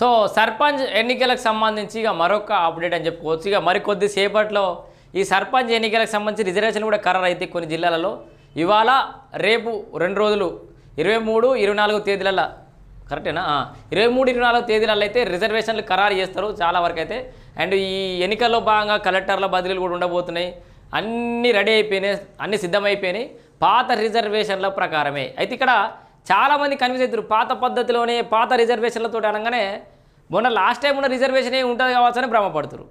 So sarpanch ఎన్నికలకు సంబంధించి ఇక మరొక అప్డేట్ అని చెప్పుకోవచ్చు. ఇక మరి కొద్దిసేపట్లో ఈ సర్పంచ్ ఎన్నికలకు సంబంధించి రిజర్వేషన్ కూడా ఖరారు అయితే కొన్ని జిల్లాలలో. ఇవాళ రేపు రెండు రోజులు ఇరవై మూడు ఇరవై నాలుగు తేదీలలో కరెక్టేనా? ఇరవై మూడు ఇరవై నాలుగు తేదీలలో అయితే రిజర్వేషన్లు ఖరారు చేస్తారు చాలా వరకు అయితే. అండ్ ఈ ఎన్నికల్లో భాగంగా కలెక్టర్ల బదిలీలు కూడా ఉండబోతున్నాయి. అన్నీ రెడీ అయిపోయినాయి అన్నీ సిద్ధమైపోయినాయి. పాత రిజర్వేషన్ల ప్రకారమే. అయితే ఇక్కడ చాలామంది కన్ఫ్యూజ్ అవుతారు పాత పద్ధతిలోనే పాత రిజర్వేషన్లతో అనగానే మొన్న లాస్ట్ టైం ఉన్న రిజర్వేషన్ ఏ ఉంటుంది కావచ్చు అని భ్రమపడుతురు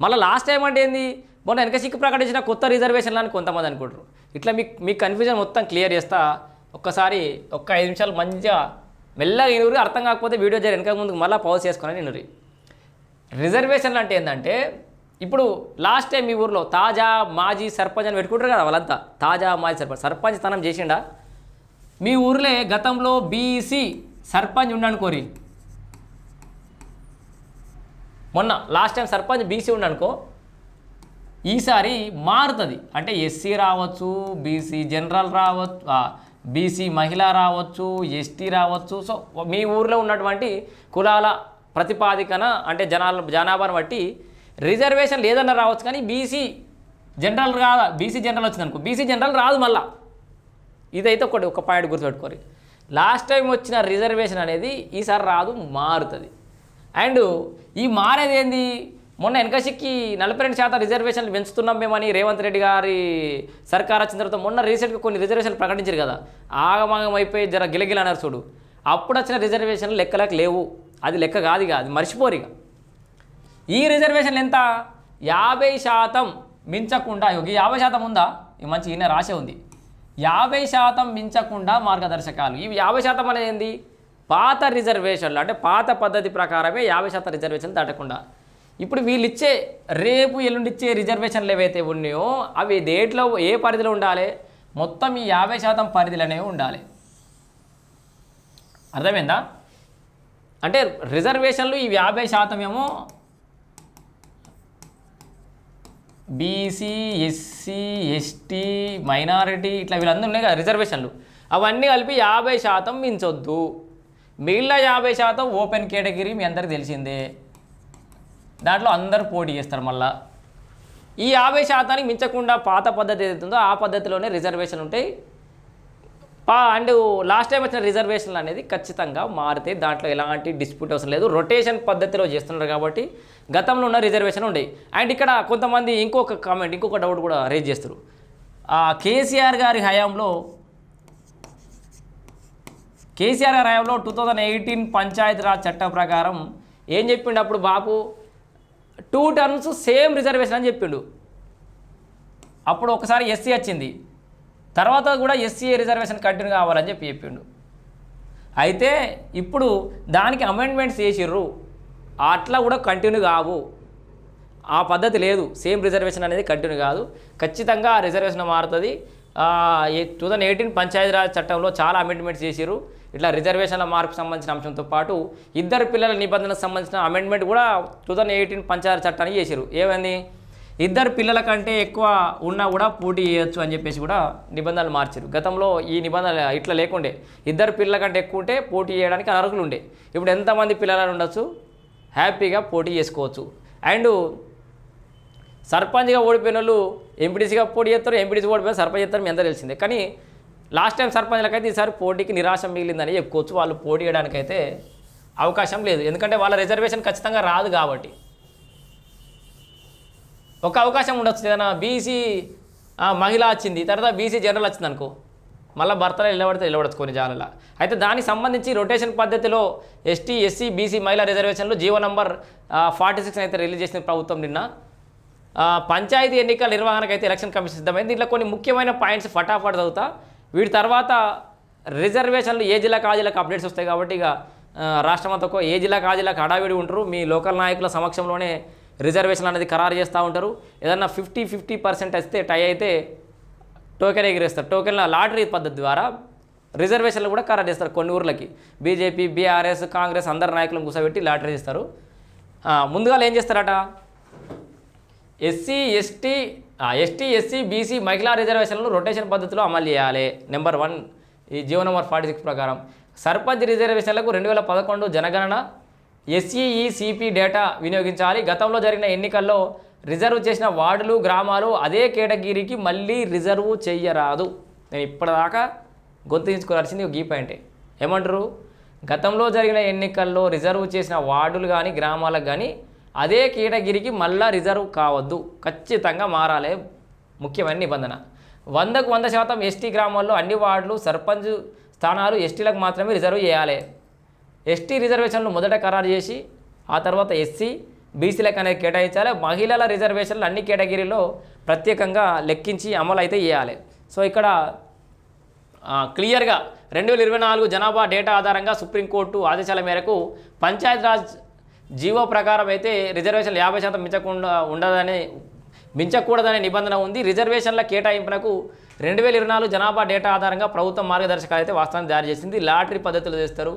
మళ్ళీ లాస్ట్ టైం అంటే ఏంది? మొన్న వెనక సిక్కు ప్రకటించిన కొత్త రిజర్వేషన్లు అని కొంతమంది అనుకుంటారు ఇట్లా మీకు మీ కన్ఫ్యూజన్ మొత్తం క్లియర్ చేస్తా ఒక్కసారి ఒక్క ఐదు నిమిషాలు మంచిగా మెల్లగా ఇనుగురు అర్థం కాకపోతే వీడియో జరి వెనక ముందుకు మళ్ళీ పౌజ్ చేసుకొని ఇనురి రిజర్వేషన్లు అంటే ఏంటంటే ఇప్పుడు లాస్ట్ టైం మీ ఊర్లో తాజా మాజీ సర్పంచ్ అని పెట్టుకుంటారు కదా వాళ్ళంతా. తాజా మాజీ సర్పంచ్. సర్పంచ్ తనం చేసిండా? మీ ఊర్లో గతంలో బీసీ సర్పంచ్ ఉండనుకోరి. మొన్న లాస్ట్ టైం సర్పంచ్ బీసీ ఉండనుకో ఈసారి మారుతుంది. అంటే ఎస్సీ రావచ్చు బీసీ జనరల్ రావచ్చు బీసీ మహిళ రావచ్చు ఎస్టీ రావచ్చు. సో మీ ఊర్లో ఉన్నటువంటి కులాల ప్రతిపాదికన అంటే జనాల జనాభాను బట్టి రిజర్వేషన్ లేదన్న రావచ్చు కానీ బీసీ జనరల్ రా బీసీ జనరల్ వచ్చింది అనుకో బీసీ జనరల్ రాదు మళ్ళీ. ఇదైతే ఒకటి ఒక పాయింట్ గుర్తుపెట్టుకోరు. లాస్ట్ టైం వచ్చిన రిజర్వేషన్ అనేది ఈసారి రాదు మారుతుంది. అండ్ ఈ మారేది ఏంది? మొన్న వెనకసిక్కి నలభై రెండు శాతం రిజర్వేషన్లు పెంచుతున్నాం మేమని రేవంత్ రెడ్డి గారి సర్కార్ వచ్చిన తర్వాత మొన్న రీసెంట్గా కొన్ని రిజర్వేషన్లు ప్రకటించారు కదా. ఆగమాగం అయిపోయి జర గిలగిల అన్నారు చూడు. అప్పుడు వచ్చిన రిజర్వేషన్లు లెక్కలకు లేవు. అది లెక్క కాదు ఇక అది మర్చిపోరు ఇక. ఈ రిజర్వేషన్లు ఎంత? యాభై శాతం మించకుండా ఈ యాభై శాతం ఉందా? ఇది మంచి ఈయన రాసే ఉంది. యాభై శాతం మించకుండా మార్గదర్శకాలు. ఇవి యాభై శాతం అనేది ఏంది? పాత రిజర్వేషన్లు. అంటే పాత పద్ధతి ప్రకారమే యాభై శాతం రిజర్వేషన్లు దాటకుండా. ఇప్పుడు వీళ్ళు ఇచ్చే రేపు ఎల్లుండిచ్చే రిజర్వేషన్లు ఏవైతే ఉన్నాయో అవి దేంట్లో ఏ పరిధిలో ఉండాలి? మొత్తం ఈ యాభై శాతం పరిధిలోనే ఉండాలి. అర్థమైందా? అంటే రిజర్వేషన్లు ఈ యాభై శాతం ఏమో బీసీ ఎస్సీ ఎస్టీ మైనారిటీ ఇట్లా వీళ్ళందరూ ఉన్నాయి కదా రిజర్వేషన్లు అవన్నీ కలిపి యాభై శాతం మించొద్దు. మిగిలిన యాభై శాతం ఓపెన్ కేటగిరీ మీ అందరికి తెలిసిందే. దాంట్లో అందరూ పోటీ చేస్తారు మళ్ళా. ఈ యాభై శాతానికి మించకుండా పాత పద్ధతి ఏదైతుందో ఆ పద్ధతిలోనే రిజర్వేషన్ ఉంటాయి. అండ్ లాస్ట్ టైం వచ్చిన రిజర్వేషన్లు అనేది ఖచ్చితంగా మారితే దాంట్లో ఎలాంటి డిస్ప్యూట్ అవసరం లేదు. రొటేషన్ పద్ధతిలో చేస్తున్నారు కాబట్టి గతంలో ఉన్న రిజర్వేషన్ ఉండేవి అండ్ ఇక్కడ కొంతమంది ఇంకొక కామెంట్ ఇంకొక డౌట్ కూడా రేజ్ చేస్తారు కేసీఆర్ గారి హయాంలో కేసీఆర్ గారి హయాంలో టూ థౌజండ్ ఎయిటీన్ పంచాయతీరాజ్ చట్టం ప్రకారం ఏం చెప్పిండు అప్పుడు బాపు? టూ టర్మ్స్ సేమ్ రిజర్వేషన్ అని చెప్పిండు. అప్పుడు ఒకసారి ఎస్సీ వచ్చింది. తర్వాత కూడా ఎస్సీఏ రిజర్వేషన్ కంటిన్యూ కావాలని చెప్పి చెప్పిండు. అయితే ఇప్పుడు దానికి అమెండ్మెంట్స్ చేసిర్రు. అట్లా కూడా కంటిన్యూ కావు. ఆ పద్ధతి లేదు. సేమ్ రిజర్వేషన్ అనేది కంటిన్యూ కాదు. ఖచ్చితంగా ఆ రిజర్వేషన్ మారుతుంది. టూ థౌజండ్ ఎయిటీన్ పంచాయతీరాజ్ చట్టంలో చాలా అమెండ్మెంట్స్ చేసిరు ఇట్లా రిజర్వేషన్ల మార్పు సంబంధించిన అంశంతో పాటు ఇద్దరు పిల్లల నిబంధనకు సంబంధించిన అమెండ్మెంట్ కూడా టూ థౌజండ్ ఎయిటీన్ పంచాయతీ చట్టాన్ని చేసిరు ఏమైంది? ఇద్దరు పిల్లల కంటే ఎక్కువ ఉన్నా కూడా పోటీ చేయొచ్చు అని చెప్పేసి కూడా నిబంధనలు మార్చారు. గతంలో ఈ నిబంధనలు ఇట్లా లేకుండే. ఇద్దరు పిల్లల కంటే ఎక్కువ ఉంటే పోటీ చేయడానికి అర్హులు ఉండే. ఇప్పుడు ఎంతమంది పిల్లలు ఉండొచ్చు? హ్యాపీగా పోటీ చేసుకోవచ్చు. అండ్ సర్పంచ్గా ఓడిపోయిన వాళ్ళు ఎంపీడీసీగా పోటీ చేస్తారు ఎంపీడీసీ ఓడిపోయిన సర్పంచ్ చేస్తారు ఎంత తెలిసిందే. కానీ లాస్ట్ టైం సర్పంచ్లకైతే ఈసారి పోటీకి నిరాశ మిగిలిందని చెప్పుకోవచ్చు. వాళ్ళు పోటీ చేయడానికైతే అవకాశం లేదు. ఎందుకంటే వాళ్ళ రిజర్వేషన్ ఖచ్చితంగా రాదు కాబట్టి. ఒక అవకాశం ఉండొచ్చు ఏదైనా బీసీ మహిళ వచ్చింది తర్వాత బీసీ జనరల్ వచ్చింది అనుకో. మళ్ళీ భర్తలు నిలబడితే నిలబడచ్చు కొన్ని జాలలో. అయితే దానికి సంబంధించి రొటేషన్ పద్ధతిలో ఎస్టీ ఎస్సీ బీసీ మహిళా రిజర్వేషన్లు జీవో నంబర్ ఫార్టీ సిక్స్ అయితే రిలీజ్ చేసిన ప్రభుత్వం నిన్న. పంచాయతీ ఎన్నికల నిర్వహణకు అయితే ఎలక్షన్ కమిషన్ సిద్ధమైంది. దీంట్లో కొన్ని ముఖ్యమైన పాయింట్స్ ఫటాఫట్ చదువుతా. వీటి తర్వాత రిజర్వేషన్లు ఏ జిల్లా ఆ అప్డేట్స్ వస్తాయి కాబట్టి ఇక రాష్ట్రం అంతా ఏ జిల్లా కాజీలకు హడావిడి ఉంటారు. మీ లోకల్ నాయకుల సమక్షంలోనే రిజర్వేషన్ అనేది ఖరారు చేస్తూ ఉంటారు. ఏదన్నా ఫిఫ్టీ ఫిఫ్టీ పర్సెంట్ వస్తే టై అయితే టోకెన్ ఎగిరేస్తారు. టోకెన్ల లాటరీ పద్ధతి ద్వారా రిజర్వేషన్లు కూడా ఖరారు చేస్తారు కొన్ని ఊర్లకి. బీజేపీ బీఆర్ఎస్ కాంగ్రెస్ అందరి నాయకులను కూర్చోబెట్టి లాటరీ ఇస్తారు ముందుగా ఏం చేస్తారట? SC ST ST SC BC మహిళా రిజర్వేషన్లను రొటేషన్ పద్ధతిలో అమలు చేయాలి. నెంబర్ వన్ ఈ జీవో నెంబర్ ఫార్టీ సిక్స్ ప్రకారం. సర్పంచ్ రిజర్వేషన్లకు రెండు వేల పదకొండు జనగణన ఎస్ఈఈసిపి డేటా వినియోగించాలి. గతంలో జరిగిన ఎన్నికల్లో రిజర్వ్ చేసిన వార్డులు గ్రామాలు అదే కేటగిరీకి మళ్ళీ రిజర్వ్ చెయ్యరాదు. నేను ఇప్పటిదాకా గుర్తించుకోవాల్సింది గీ ఈ పాయింటే. ఏమంటారు? గతంలో జరిగిన ఎన్నికల్లో రిజర్వ్ చేసిన వార్డులు కానీ గ్రామాలకు కానీ అదే కేటగిరీకి మళ్ళా రిజర్వ్ కావద్దు. ఖచ్చితంగా మారాలి ముఖ్యమైన నిబంధన. వందకు వంద శాతం ఎస్టీ గ్రామాల్లో అన్ని వార్డులు సర్పంచ్ స్థానాలు ఎస్టీలకు మాత్రమే రిజర్వ్ చేయాలి. ఎస్టీ రిజర్వేషన్లు మొదట ఖరారు చేసి ఆ తర్వాత ఎస్సీ బీసీలకు అనేది కేటాయించాలి. మహిళల రిజర్వేషన్లు అన్ని కేటగిరీలో ప్రత్యేకంగా లెక్కించి అమలు అయితే చేయాలి. సో ఇక్కడ క్లియర్గా రెండు వేల ఇరవై నాలుగు జనాభా డేటా ఆధారంగా సుప్రీంకోర్టు ఆదేశాల మేరకు పంచాయతీరాజ్ జీవో ప్రకారం అయితే రిజర్వేషన్లు యాభై శాతం మించకుండా ఉండదని మించకూడదనే నిబంధన ఉంది. రిజర్వేషన్ల కేటాయింపునకు రెండు వేల ఇరవై నాలుగు జనాభా డేటా ఆధారంగా ప్రభుత్వం మార్గదర్శకాలు అయితే వాస్తవాన్ని జారీ చేసింది. లాటరీ పద్ధతులు చేస్తారు.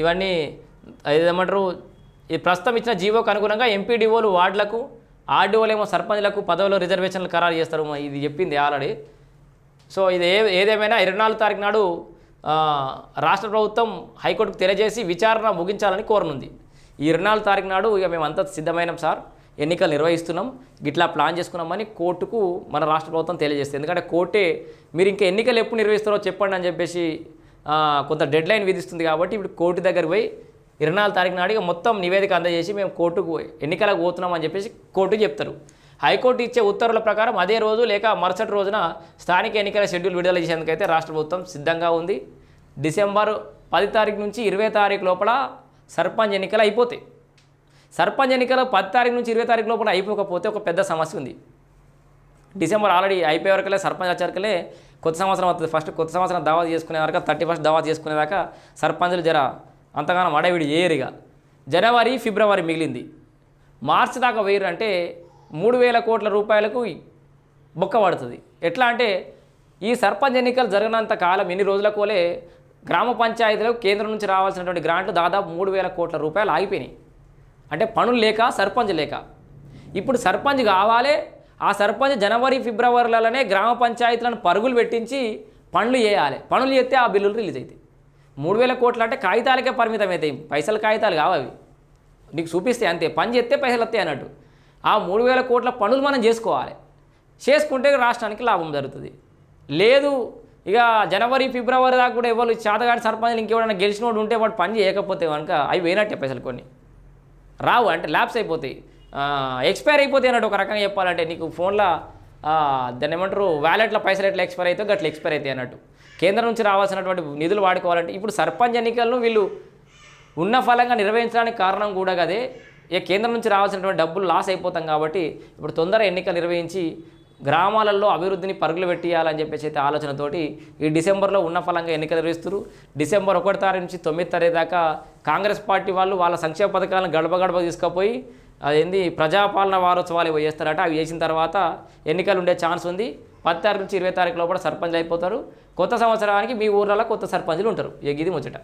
ఇవన్నీ ఏమంటారు ఈ ప్రస్తుతం ఇచ్చిన జీవోకు అనుగుణంగా ఎంపీడీఓలు వార్డులకు ఆర్డీఓలేమో సర్పంచ్లకు పదవులు రిజర్వేషన్లు ఖరారు చేస్తారు. ఇది చెప్పింది ఆల్రెడీ. సో ఇది ఏ ఏదేమైనా ఇరవై నాలుగు తారీఖు నాడు రాష్ట్ర ప్రభుత్వం హైకోర్టుకు తెలియజేసి విచారణ ముగించాలని కోరనుంది. ఈ ఇరవై నాలుగు తారీఖు నాడు ఇక మేము సిద్ధమైనాం సార్. ఎన్నికలు నిర్వహిస్తున్నాం. గిట్లా ప్లాన్ చేసుకున్నామని కోర్టుకు మన రాష్ట్ర ప్రభుత్వం తెలియజేస్తుంది. ఎందుకంటే కోర్టే మీరు ఇంకా ఎన్నికలు ఎప్పుడు నిర్వహిస్తారో చెప్పండి అని చెప్పేసి కొంత డెడ్ లైన్ విధిస్తుంది కాబట్టి ఇప్పుడు కోర్టు దగ్గరికి పోయి ఇరవై నాలుగు తారీఖు నాడు మొత్తం నివేదిక అందజేసి మేము కోర్టుకు ఎన్నికలకు పోతున్నాం అని చెప్పేసి కోర్టుకు చెప్తారు. హైకోర్టు ఇచ్చే ఉత్తర్వుల ప్రకారం అదే రోజు లేక మరుసటి రోజున స్థానిక ఎన్నికల షెడ్యూల్ విడుదల చేసేందుకైతే రాష్ట్ర ప్రభుత్వం సిద్ధంగా ఉంది. డిసెంబర్ పది తారీఖు నుంచి ఇరవై తారీఖు లోపల సర్పంచ్ ఎన్నికలు అయిపోతాయి. సర్పంచ్ ఎన్నికలు పది తారీఖు నుంచి ఇరవై తారీఖు లోపల అయిపోకపోతే ఒక పెద్ద సమస్య ఉంది. డిసెంబర్ ఆల్రెడీ అయిపోయే వరకులే సర్పంచ్ వచ్చేవరకులే కొత్త సంవత్సరం వస్తుంది ఫస్ట్ కొత్త సంవత్సరం దావా చేసుకునే వరకు థర్టీ ఫస్ట్ దావా చేసుకునేదాకా సర్పంచులు జర అంతగానో అడవిడి ఏరిగా. జనవరి ఫిబ్రవరి మిగిలింది. మార్చి దాకా వేయరు అంటే మూడు వేల కోట్ల రూపాయలకు బొక్క పడుతుంది. ఎట్లా అంటే ఈ సర్పంచ్ ఎన్నికలు జరిగినంత కాలం ఎన్ని రోజులకోలే గ్రామ పంచాయతీలకు కేంద్రం నుంచి రావాల్సినటువంటి గ్రాంట్లు దాదాపు మూడు వేల కోట్ల రూపాయలు ఆగిపోయినాయి. అంటే పనులు లేక సర్పంచ్ లేక. ఇప్పుడు సర్పంచ్ కావాలి ఆ సర్పంచ్ జనవరి ఫిబ్రవరిలలోనే గ్రామ పంచాయతీలను పరుగులు పెట్టించి పనులు చేయాలి. పనులు చేస్తే ఆ బిల్లులు రిలీజ్ అవుతాయి. మూడు వేల కోట్లు అంటే కాగితాలకే పరిమితం అవుతాయి. పైసలు కాగితాలు కావు అవి. నీకు చూపిస్తే అంతే. పని చేస్తే పైసలు వస్తాయి అన్నట్టు. ఆ మూడు వేల కోట్ల పనులు మనం చేసుకోవాలి. చేసుకుంటే రాష్ట్రానికి లాభం జరుగుతుంది. లేదు ఇక జనవరి ఫిబ్రవరి దాకా కూడా ఎవరు చేతగాడి సర్పంచ్లు ఇంకెవరైనా గెలిచినోడు ఉంటే వాడు పని చేయకపోతే కనుక అవి పోయినట్టే పైసలు కొన్ని. రావు అంటే ల్యాబ్స్ అయిపోతాయి. ఎక్స్పైర్ అయిపోతే అన్నట్టు ఒక రకంగా చెప్పాలంటే నీకు ఫోన్లో దాన్ని ఏమంటారు వ్యాలెట్లో పైసలు ఎట్లా ఎక్స్పైర్ అవుతాయో గట్ల ఎక్స్పైర్ అవుతాయి అన్నట్టు. కేంద్రం నుంచి రావాల్సినటువంటి నిధులు వాడుకోవాలంటే ఇప్పుడు సర్పంచ్ ఎన్నికలను వీళ్ళు ఉన్న ఫలంగా నిర్వహించడానికి కారణం కూడా కదే ఇక కేంద్రం నుంచి రావాల్సినటువంటి డబ్బులు లాస్ అయిపోతాం కాబట్టి ఇప్పుడు తొందర ఎన్నికలు నిర్వహించి గ్రామాలలో అభివృద్ధిని పరుగులు పెట్టియాలని చెప్పేసి అయితే ఆలోచనతోటి ఈ డిసెంబర్లో ఉన్న ఫలంగా ఎన్నికలు నిర్వహిస్తారు డిసెంబర్ ఒకటి తారీఖు నుంచి తొమ్మిది తారీఖు దాకా కాంగ్రెస్ పార్టీ వాళ్ళు వాళ్ళ సంక్షేమ పథకాలను గడప గడప తీసుకుపోయి అదేంది? ప్రజాపాలన వారోత్సవాలు ఇవి చేస్తారట అవి చేసిన తర్వాత ఎన్నికలు ఉండే ఛాన్స్ ఉంది. పది తారీఖు నుంచి ఇరవై తారీఖు లోపల సర్పంచ్ అయిపోతారు. కొత్త సంవత్సరానికి మీ ఊర్లలో కొత్త సర్పంచ్లు ఉంటారు. ఎగిది ముచ్చట.